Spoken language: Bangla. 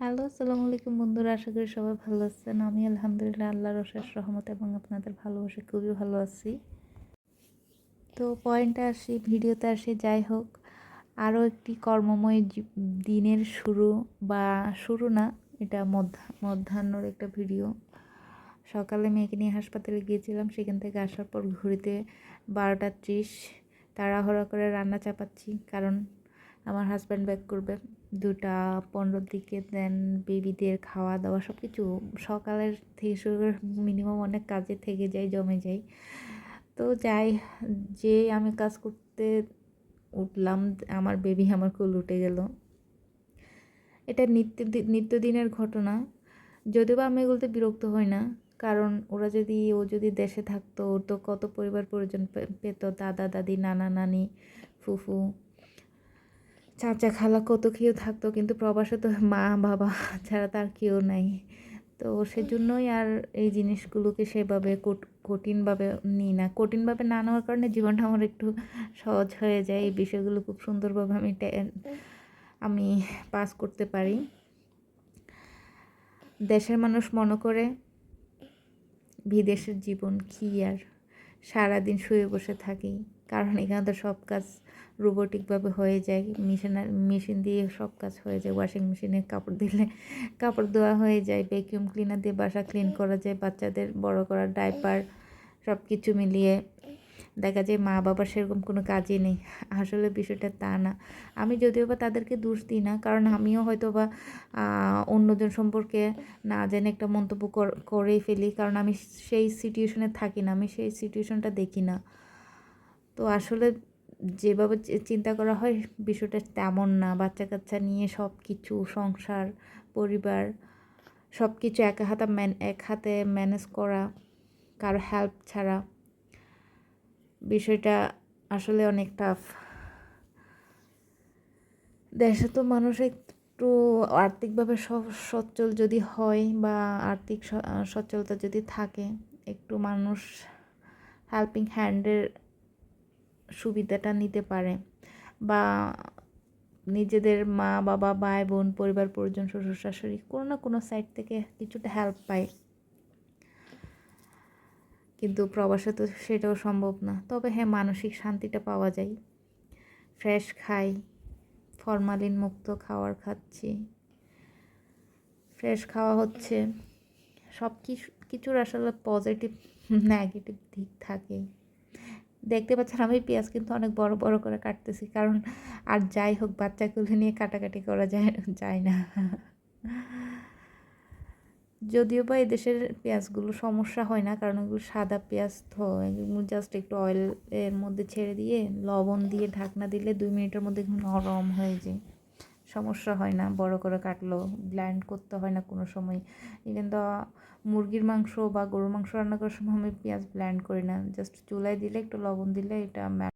হ্যালো, আসসালামু আলাইকুম বন্ধুরা, আশা করি সবাই ভালো আছেন। আমি আলহামদুলিল্লাহ আল্লাহর অশেষ রহমত এবং আপনাদের ভালোবাসে খুবই ভালো আছি। তো পয়েন্টে আসি ভিডিওতে আসি, যাই হোক, আরও একটি কর্মময় দিনের শুরু বা শুরু না, এটা মধ্যা, মধ্যাহ্নর একটা ভিডিও। সকালে মেয়েকে নিয়ে হাসপাতালে গিয়েছিলাম, সেখান থেকে আসার পর ঘুরিতে বারোটা ত্রিশ, তাড়াহুড়া করে রান্না চাপাচ্ছি, কারণ আমার হাজব্যান্ড ব্যাক করবে। দুটা, পনেরোর দিকে দেন বেবিদের খাওয়া দাওয়া সব কিছু সকালের থেকে শুরু করে মিনিমাম অনেক কাজে থেকে যাই জমে যাই তো যাই, যে আমি কাজ করতে উঠলাম, আমার বেবি আমার কোল উঠে গেল। এটা নিত্য নিত্যদিনের ঘটনা। যদিও বা আমি এগুলোতে বিরক্ত হই না, কারণ ওরা যদি, ও যদি দেশে থাকতো, ওর তো কত পরিবার পরিজন পে- পেত, দাদা, দাদি, নানা, নানি, ফুফু। চাচা খালা কত কেউ থাকতো, কিন্তু প্রবাসে তো মা, বাবা ছাড়া তার কেউ নাই। তো সেজন্যই আর এই জিনিসগুলোকে সেভাবে কঠ- কঠিনভাবে নিই না। কঠিনভাবে না নেওয়ার কারণে জীবনটা আমার একটু সহজ হয়ে যায়। এই বিষয়গুলো খুব সুন্দরভাবে আমি আমি পাস করতে পারি। দেশের মানুষ মনে করে, বিদেশের জীবন কী আর? সারাদিন শুয়ে বসে থাকি। কারণ এখানে তো সব কাজ রোবোটিকভাবে হয়ে যায়। মেশিনার মেশিন দিয়ে সব কাজ হয়ে যায়। ওয়াশিং মেশিনে কাপড় দিলে কাপড় ধোয়া হয়ে যায় ভ্যাকিউম ক্লিনার দিয়ে বাসা ক্লিন করা যায়, বাচ্চাদের বড় করা ডাইপার সব কিছু মিলিয়ে। দেখা যায় মা বাবার সেরকম কোনো কাজই নেই। আসলে বিষয়টা তা না। আমি যদিও বা তাদেরকে দোষ দিই না, কারণ আমিও হয়তো বা অন্যজন সম্পর্কে না জেনে একটা মন্তব্য কর- করেই ফেলি। কারণ আমি সেই সিচুয়েশনে থাকি না, আমি সেই সিচুয়েশনটা দেখি না। তো আসলে যেভাবে চিন্তা করা হয় বিষয়টা তেমন না। বাচ্চা কাচ্চা নিয়ে সব কিছু সংসার, পরিবার সব কিছু একা হাতে ম্যান, এক হাতে ম্যানেজ করা, কারও হেল্প ছাড়া। বিষয়টা আসলে অনেক টাফ দেশে তো মানুষ একটু আর্থিকভাবে সচ্ছল যদি হয় বা আর্থিক সচ্ছলতা যদি থাকে, একটু মানুষ হেল্পিং হ্যান্ডের সুবিধাটা নিতে পারে। বা নিজেদের মা, বাবা, ভাই, বোন, পরিবার, পরিজন, শ্বশুর, শাশুড়ি কোনো না কোনো সাইড থেকে কিছুটা হেল্প পায়। কিন্তু প্রবাসে তো সেটাও সম্ভব না। তবে হ্যাঁ মানসিক শান্তিটা পাওয়া যায়। ফ্রেশ খাই ফরমালিন মুক্ত খাবার খাচ্ছি। ফ্রেশ খাওয়া হচ্ছে। সব কিছু কিছুর আসলে পজিটিভ নেগেটিভ দিক থাকে দেখতে পাচ্ছেন আমি পেঁয়াজ কিন্তু অনেক বড় বড় করে কাটতেছি। কারণ আর যাই হোক, বাচ্চাগুলো নিয়ে কাটাকাটি করা যায় যায় না। যদিও বা এদেশের পেঁয়াজগুলো সমস্যা হয় না, কারণ ওগুলো সাদা পেঁয়াজ তো, এগুলো জাস্ট একটু অয়েল এর মধ্যে ছেড়ে দিয়ে, লবণ দিয়ে ঢাকনা দিলে দুই মিনিটের মধ্যে নরম হয়ে যায়। সমস্যা হয় না, বড় করে কাটলো ব্ল্যান্ড করতে হয় না কোনো সময়। ইভেন তো মুরগির মাংস বা গরুর মাংস রান্না করার সময় আমি পেঁয়াজ ব্ল্যান্ড করি না। জাস্ট চুলায় দিলে, একটু লবণ দিলে এটা